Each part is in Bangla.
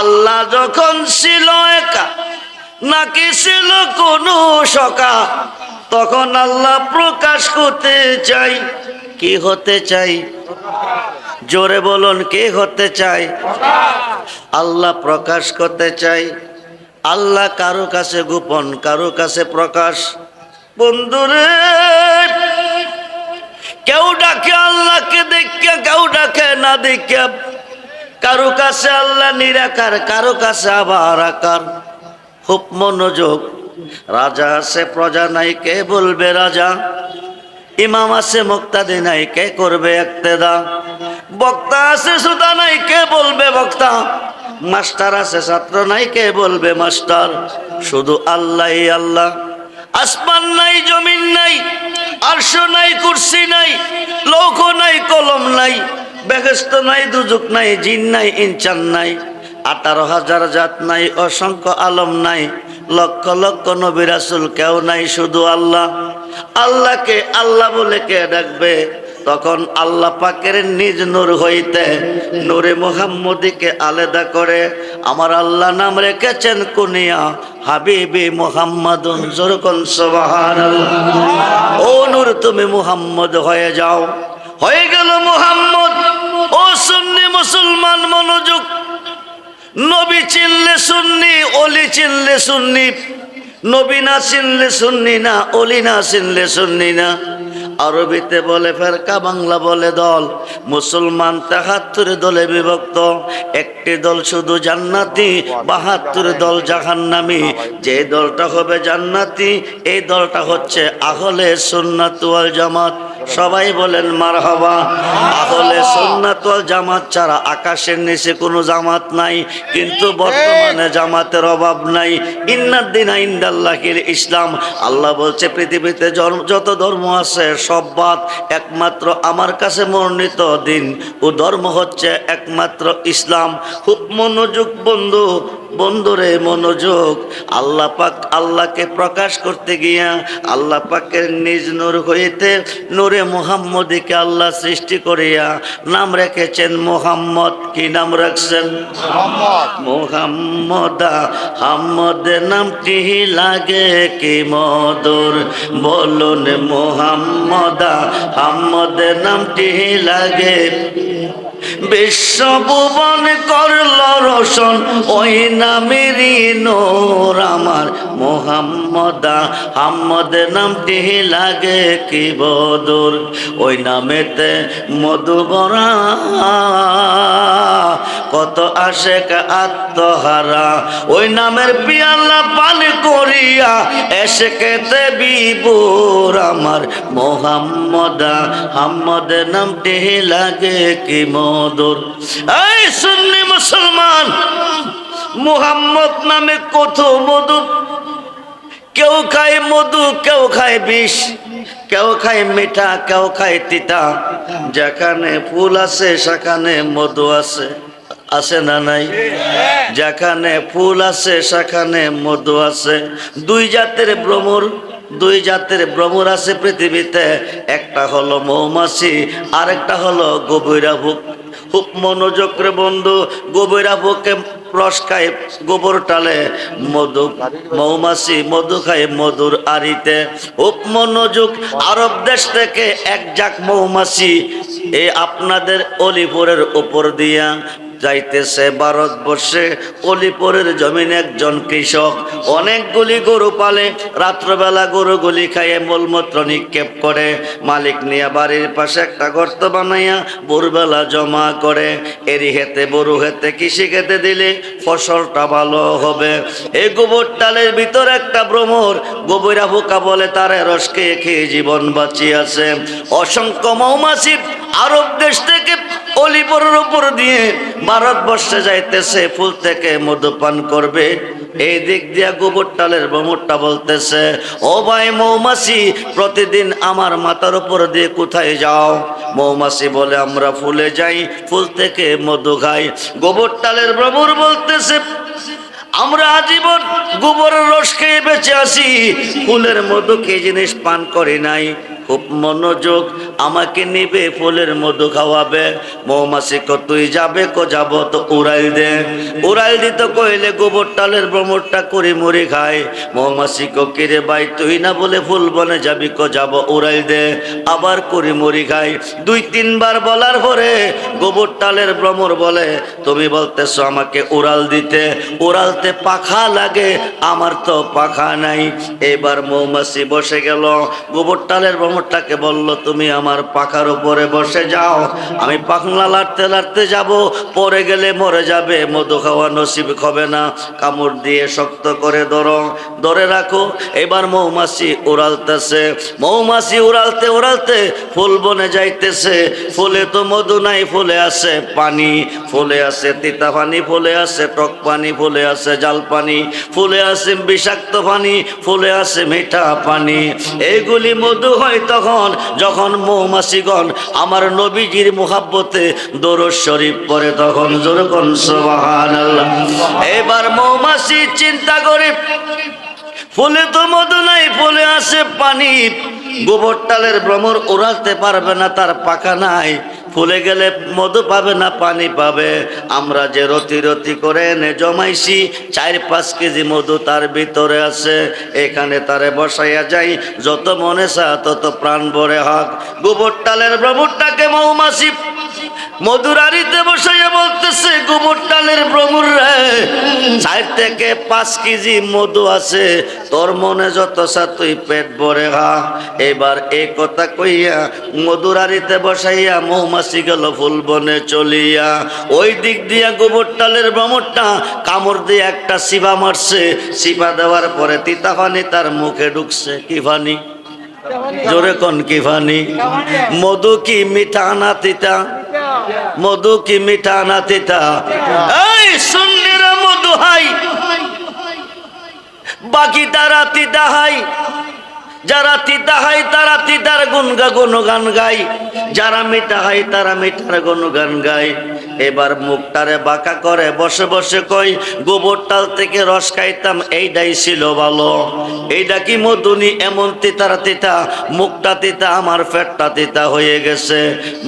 আল্লাহ যখন ছিল একা, নাকি ছিল কোনো সকা তখন আল্লাহ প্রকাশ করতে চাই। কি হতে চাই? জোরে বলুন, কে হতে চাই? আল্লাহ প্রকাশ করতে চাই। আল্লাহ কারও কাছে গোপন, কারও কাছে প্রকাশ। বন্ধুরে, কেউ ডাকে আল্লাহকে দেখে কেউ ডাকে না দেখে কারও কাছে আল্লাহ নিরাকার, কারও কাছে আবার আকার। খুব মনোযোগ। রাজা আছে, প্রজা নাই, কে বলবে রাজা? ইমাম আছে, মুক্তাদি নাই, কে করবে একতেদা? বক্তা আছে সুতা নাই, কে বলবে বক্তা? মাস্টার আছে, ছাত্র নাই, কে বলবে মাস্টার? শুধু আল্লাহ আল্লাহ। আসমান নাই, জমিন নাই, আরশ নাই, কুর্সি নাই, লৌহ নাই, কলম নাই। বেগস্ত নাই দুজুক নাই, জিন নাই ইনচান নাই, আঠারো হাজার জাত নাই, অসংখ্য আলম নাই, লক্ষ লক্ষ নবী রাসুল কেউ নাই, শুধু আল্লাহ। আল্লাহকে আল্লাহ বলে কে ডাকবে? তখন আল্লাহ পাকের নিজ নূর হইতে নূরে মোহাম্মদীকে আলাদা করে, আমার আল্লাহ নাম রেখেছেন কুনিয়া, হাবিবি সুবহানাল্লাহ। ও নূর, তুমি মুহাম্মদ হয়ে যাও। হয়ে গেল মুহাম্মদ। ও সুন্নি মুসলমান মনোযোগ। নবী চিনলে সুন্নি অলি চিনলে সুন্নি। নবী না চিনলে সুন্নি না অলি না চিনলে সুন্নি না। আরবিতে বলে ফেরকা, বাংলা বলে দল। মুসলমান তেহাত্তর দলে বিভক্ত। একটি দল শুধু জান্নাতি, বাহাত্তর দল জাহান্নামি। যে দলটা হবে জান্নাতি, এই দলটা হচ্ছে আহলে সুন্নাত ওয়াল জামাত। সবাই বলেন মার হবা আহলে সুন্নাত জামাত ছাড়া আকাশের নিচে কোনো জামাত নাই কিন্তু বর্তমানে জামাতের অভাব নাই। ইন্নাদ্দিন ইন্দাল্লাহির ইসলাম। আল্লাহ বলছে পৃথিবীতে যত ধর্ম আছে সব বাদ একমাত্র আমার কাছে মনোনীত দিন। ও ধর্ম হচ্ছে একমাত্র ইসলাম। খুব মনোযোগ বন্ধু বন্ধুরে মনোযোগ আল্লাহ পাক আল্লাহকে প্রকাশ করতে গিয়া আল্লাহ পাকের নিজ নূর হইতে নূরে মুহাম্মদীকে আল্লাহ সৃষ্টি করিয়া নাম রেখেছেন মোহাম্মদ। কি নাম রাখছেন? মোহাম্মদা। হাম্মদ নামটি লাগে? কি মধুর। বলুন মোহাম্মদা হাম্মদ নামটি লাগে? বিশ্বভুবন করল রোশন, ওই নামেরই নূর আমার। মোহাম্মদা হাম্মদ নামটি লাগে কি বদুর, ওই নামেতে মধুবরা। কত আশেক আত্মহারা, ওই নামের পিয়ালা পান করিয়া এসে কেতে বিবুর আমার। মোহাম্মদা হাম্মদ নামটি লাগে কি মধুর এই সুন্নি মুসলমান, মুহাম্মদ নামে কত মধুর কেউ খায় মধু, কেউ খায় বিষ, কেউ খায় মিঠা, কেউ খায় তিতা। যেখানে ফুল আছে, সেখানে মধু আছে। আছে না নাই? যেখানে ফুল আছে, সেখানে মধু আছে। দুই জাতের ভ্রমর, দুই জাতের ভ্রমর আছে পৃথিবীতে। একটা হলো মৌমাছি আর একটা হলো গভীরা ভুক খুব মনোযোগ রে বন্ধু গভীরা বুকে রস খায় গোবর টালে। মধু, মৌমাছি মধু খায় মধুর আরিতে খুব মনোযোগ আরব দেশ থেকে এক জাক মৌমাছি, এ আপনাদের অলিপুরের উপর দিয়া। যাইতেছে ভারতবর্ষে। অলিপুরের জমিন একজন কৃষক। অনেকগুলি গরু পালে। রাত্রবেলা গরুগুলি খাইয়ে মলমূত্র নিক্ষেপ করে। মালিক নিয়ে বাড়ির পাশে একটা গর্ত বানাইয়া ভোরবেলা জমা করে। এরি হেতে বড়ু হেতে কৃষি খেতে দিলে ফসলটা ভালো হবে। এই গোবর টালের ভিতর একটা ভ্রমর। গোবরা বোকা বলে তারে রস খেয়ে খেয়ে জীবন বাঁচিয়েছে। অসংখ্য মৌমাছি আরব দেশ থেকে অলিপুরের উপর দিয়ে ভারতবর্ষে যাইতেছে, ফুল থেকে মধুপান করবে। এই দিক দিয়া গোবর টালের ভ্রমরটা বলতেছে, ও ভাই মৌমাছি, প্রতিদিন আমার মাথার উপর দিয়ে কোথায় যাও? মৌমাছি বলে, আমরা ফুলে যাই, ফুল থেকে মধু খাই। গোবর টালের ভ্রমর বলতেছে, আমরা আজীবন গোবরের রস খেয়ে বেঁচে আছি, ফুলের মধু কি জিনিস পান করি নাই? খুব মনোযোগ, আমাকে নিবে ফুলের মধু খাওয়াবে। মৌমাছি ক তুই যাবে কো যাব তো উড়াইল দে। উড়াইল দিত কইলে গোবর টালের ভ্রমরটা করি মুড়ি খায় মৌমাছি কিরে ভাই, তুই না বলে ফুল বনে যাবি কো যাব উড়াইল দে। আবার করি মুড়ি খায় দুই তিনবার বলার পরে গোবর টালের ভ্রমর বলে, তুমি বলতেছো আমাকে উড়াল দিতে। উড়ালতে পাখা লাগে, আমার তো পাখা নাই। এবার মৌমাছি বসে গেল। গোবর টালের ভ্রমরটাকে বলল, তুমি আমার পাখার উপরে বসে যাও, আমি পাখনা লাড়তে লাড়তে যাব। পরে গেলে মরে যাবে, মধু খাওয়া নসিব হবে না। কামড় দিয়ে শক্ত করে ধরো, ধরে রাখো। এবার মৌমাছি উড়ালতেছে, মৌমাছি উড়ালতে উড়ালতে ফুল বনে যাইতেছে। ফুলে তো মধু নাই, ফুলে আছে পানি, ফুলে আছে তিতা পানি, ফুলে আছে টক পানি, ফুলে আছে জাল পানি, ফুলে আছে বিষাক্ত পানি, ফুলে আছে মিঠা পানি। এইগুলি মধু হয় তখন যখন মৌমাসিগণ আমার নবীজির মুহাব্বতে দরজ শরীফ পরে তখন যেরকম সোহান এবার মৌমাসি চিন্তা করে, ফুলে তো মধু নাই, ফুলে আসে পানি। গোবর টালের ভ্রমর উড়াতে পারবে না, তার পাকা নাই। ফুলে গেলে মধু পাবে না, পানি পাবে। আমরা যে রতি রতি করে এনে জমাইছি, চার পাঁচ কেজি মধু তার ভিতরে আছে। এখানে তারে বসাইয়া যাই, যত মনে চা তত প্রাণ ভরে হক। গোবর টালের ভ্রমণটাকে মৌমাছি মধুরারিতে বসাইয়া বলতেছে গোবর টালের ভ্রমর চার থেকে পাঁচ কেজি মধু আছে, তোর মনে যত সা তুই পেট ভরে খা। এবার এই কথা কইয়া মধুরারিতে বসাইয়া মৌমাছি গেল ফুল বনে চলিয়া। ওই দিক দিয়া গোবর টালের ভ্রমরটা কামড় দিয়ে একটা শিবা মারছে। শিবা দেওয়ার পরে তিতা পানি তার মুখে ঢুকছে, কি পানি জোরে কন কি পানি মধু কি মিঠা না তিতা? মধু কি মিঠা না তেতা? এই সুন্নিরা মধু হাই। বাকি তারা তিতা হাই। যারা তিতা হাই, তারা তিতার গুনগা গুণগান গাই যারা মিঠা হাই, তারা মিঠার গুণগান গাই এবার মুখটারে বাঁকা করে বসে বসে কই, গোবর টাল থেকে রস খাইতাম এইটাই ছিল ভালো। এইটা কি মধুনি, এমন তিতার তিতা, মুখটা তিতা, আমার পেটটা তিতা হয়ে গেছে।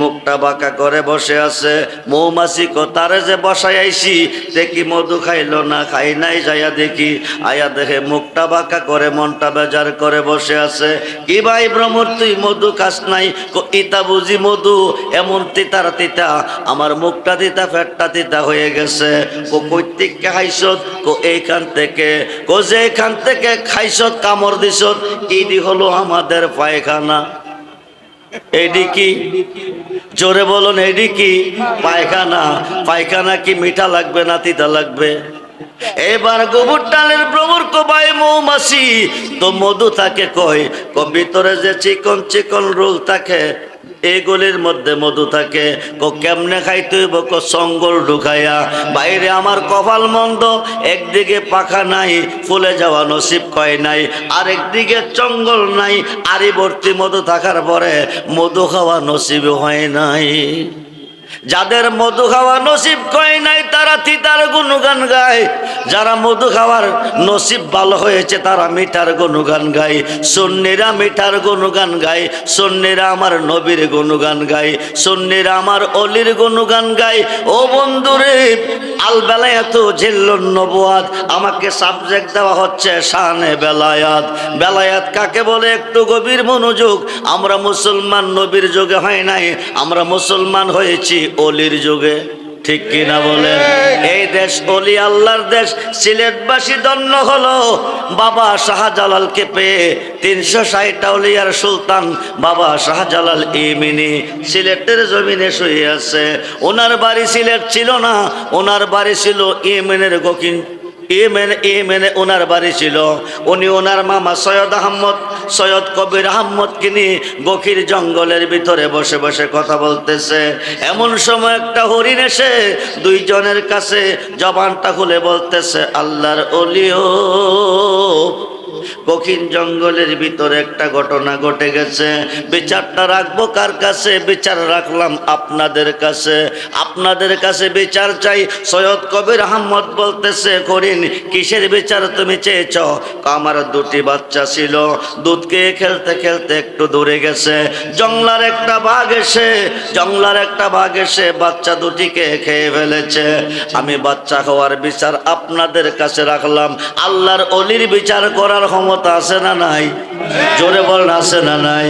মুখটা বাঁকা করে বসে আছে, মৌমাছি তারে যে বসাই আইছি দেখি মধু খাইলো না, খাই নাই যাইয়া দেখি। আয়া দেখে মুখটা বাঁকা করে, মনটা বেজার করে বসে আছে। কি ভাই ভ্রমর, তুই মধু খাস নাই? ইতা বুঝি মধু, এমন তিতার তিতা, আমার মুখটা তিতা পেটটা তিতা হয়ে গেছে। কো কৈতিক খাইছত কো এইখান থেকে, কো যে এখান থেকে খাইছত কামড় দিছত ইডি হলো আমাদের পায়খানা। এডি কি? জোরে বলুন এডি কি? পায়খানা। পায়খানা কি মিঠা লাগবে না তিতা লাগবে? এবার গোবর টালের প্রবর কবাই মৌমাছি, তো মধু থাকে কয় ক ভিতরে যে চিকন চিকন রোল থাকে এগুলির মধ্যে মধু থাকে। ক কেমনে খাইতে হইব? ক সঙ্গল ঢুকাইয়া। বাইরে আমার কপাল মন্দ, একদিকে পাখা নাই, ফুলে যাওয়া নসিব কয় নাই আর একদিকে চঙ্গল নাই আরি মধু থাকার পরে মধু খাওয়া নসিব হয় নাই। যাদের মধু খাওয়া নসিব কয় নাই, তারা তিতার গুণগান গায়। যারা মধু খাওয়ার নসিব ভালো হয়েছে, তারা মিঠার গুণগান গায়। সন্নিরা মিঠার গুণগান গায়, সন্নিরা আমার নবীর গুণগান গায়, সন্নিরা আমার অলির গুণগান গায়। ও বন্ধুরে আল বেলায়াত জেল্লুন নবুয়াদ, আমাকে সাবজেক্ট দেওয়া হচ্ছে শানে বেলায়াত। বেলায়াত কাকে বলে? একটু গভীর মনোযোগ। আমরা মুসলমান নবীর যুগে হয় নাই, আমরা মুসলমান হয়েছি অলির যুগে, ঠিক কিনা বলে এই দেশ অলি আল্লাহর দেশ, সিলেটবাসী দন্য হলো। বাবা শাহজালালকে পেয়ে তিনশো ষাট অলিয়ার সুলতান, বাবা শাহজালাল ইমিনি সিলেটের জমিনে শুয়ে আছে। ওনার বাড়ি সিলেট ছিল না, ওনার বাড়ি ছিল ইমিনের গকিন ইমেনে মেনে ওনার বাড়ি ছিল। উনি ওনার মামা সৈয়দ আহমদ, সৈয়দ কবির আহমদকে নিয়ে গখির জঙ্গলের ভিতরে বসে বসে কথা বলতেছে। এমন সময় একটা হরিণ এসে দুইজনের কাছে জবানটা খুলে বলতেছে, আল্লাহর অলিও কঠিন জঙ্গলের ভিতরে একটা ঘটনা ঘটে গেছে। বিচারটা রাখব কার কাছে? বিচার রাখলাম আপনাদের কাছে। আপনাদের কাছে বিচার চাই। সৈয়দ কবির আহমদ বলতেছে, করিন, কিসের বিচার তুমি চেয়েছ? আমার দুটি বাচ্চা ছিল। দুধকে খেলতে খেলতে একটু দূরে গেছে। জংলার একটা বাঘ এসে জংলার একটা বাঘ এসে বাচ্চা দুটিকে খেয়ে ফেলেছে। আমি বাচ্চা হওয়ার বিচার আপনাদের কাছে রাখলাম। আল্লাহর অলির বিচার করার ক্ষমতা আছে না নাই? জোরে বল আছে না নাই?